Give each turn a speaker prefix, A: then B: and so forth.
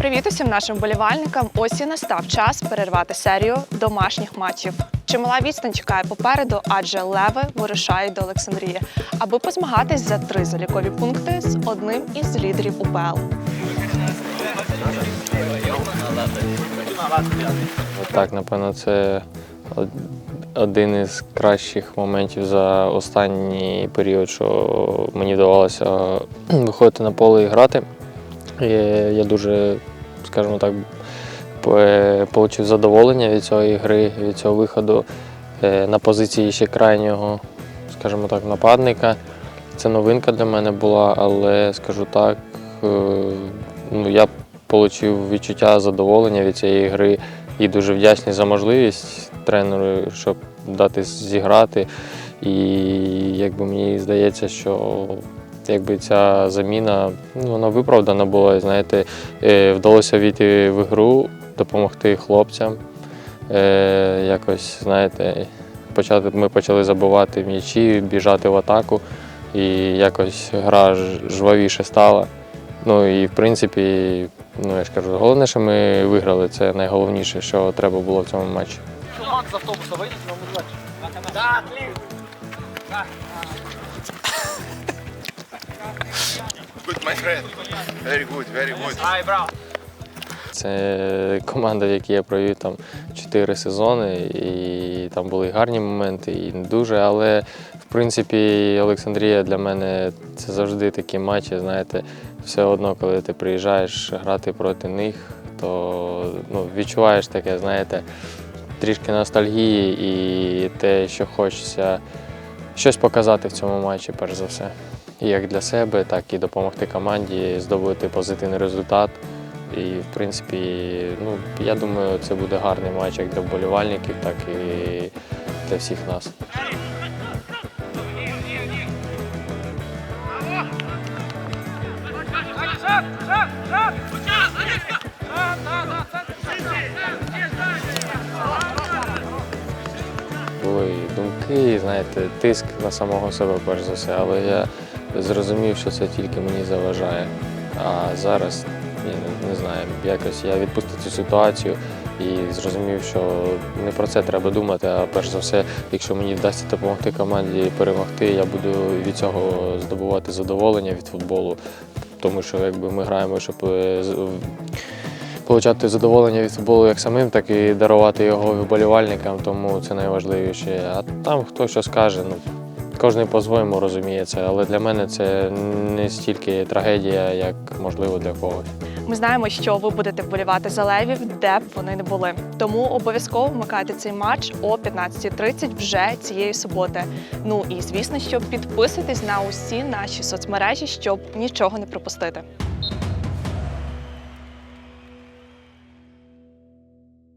A: Привіт усім нашим вболівальникам. Ось і настав час перервати серію домашніх матчів. Чимала відстань чекає попереду, адже леви вирушають до Олександрії, аби позмагатись за три залікові пункти з одним із лідерів УПЛ.
B: Так, напевно, це один із кращих моментів за останній період, що мені вдавалося виходити на поле і грати. Я дуже, скажімо так, отримав задоволення від цієї гри, від цього виходу е, на позиції ще крайнього, скажімо так, нападника. Це новинка для мене була, але скажу так, е, ну, я отримав відчуття задоволення від цієї гри і дуже вдячний за можливість тренеру, щоб дати зіграти. І якби мені здається, що якби ця заміна ну, вона виправдана була. Знаєте, е, вдалося війти в ігру, допомогти хлопцям. Е, якось, знаєте, почати, ми почали забивати м'ячі, біжати в атаку, і якось гра жвавіше стала. Ну і в принципі, ну я ж кажу, головне, що ми виграли. Це найголовніше, що треба було в цьому матчі.
C: Чувак з автобуса вийде, вам удачі.
D: Good, my friend. Very good, very good.
C: Ай, браво.
B: Це команда, в якій я провів там чотири сезони, і там були гарні моменти, і не дуже. Але в принципі Олександрія для мене це завжди такі матчі. Знаєте, все одно, коли ти приїжджаєш грати проти них, то ну, відчуваєш таке, знаєте, трішки ностальгії і те, що хочеться щось показати в цьому матчі, перш за все. Як для себе, так і допомогти команді здобути позитивний результат. І, в принципі, ну, я думаю, це буде гарний матч як для вболівальників, так і для всіх нас. Були думки, знаєте, тиск на самого себе, перш за все, але я зрозумів, що це тільки мені заважає. А зараз я не, знаю, якось я відпустив цю ситуацію і зрозумів, що не про це треба думати, а перш за все, якщо мені вдасться допомогти команді перемогти, я буду від цього здобувати задоволення від футболу. Тому що якби ми граємо, щоб е, Получати задоволення від футболу як самим, так і дарувати його вболівальникам, тому це найважливіше. А там хто що скаже, ну кожен по-своєму розуміє це, але для мене це не стільки трагедія, як можливо для когось.
A: Ми знаємо, що ви будете вболівати за левів, де б вони не були. Тому обов'язково вмикайте цей матч о 15.30 вже цієї суботи. Ну і звісно, що підписуйтесь на усі наші соцмережі, щоб нічого не пропустити.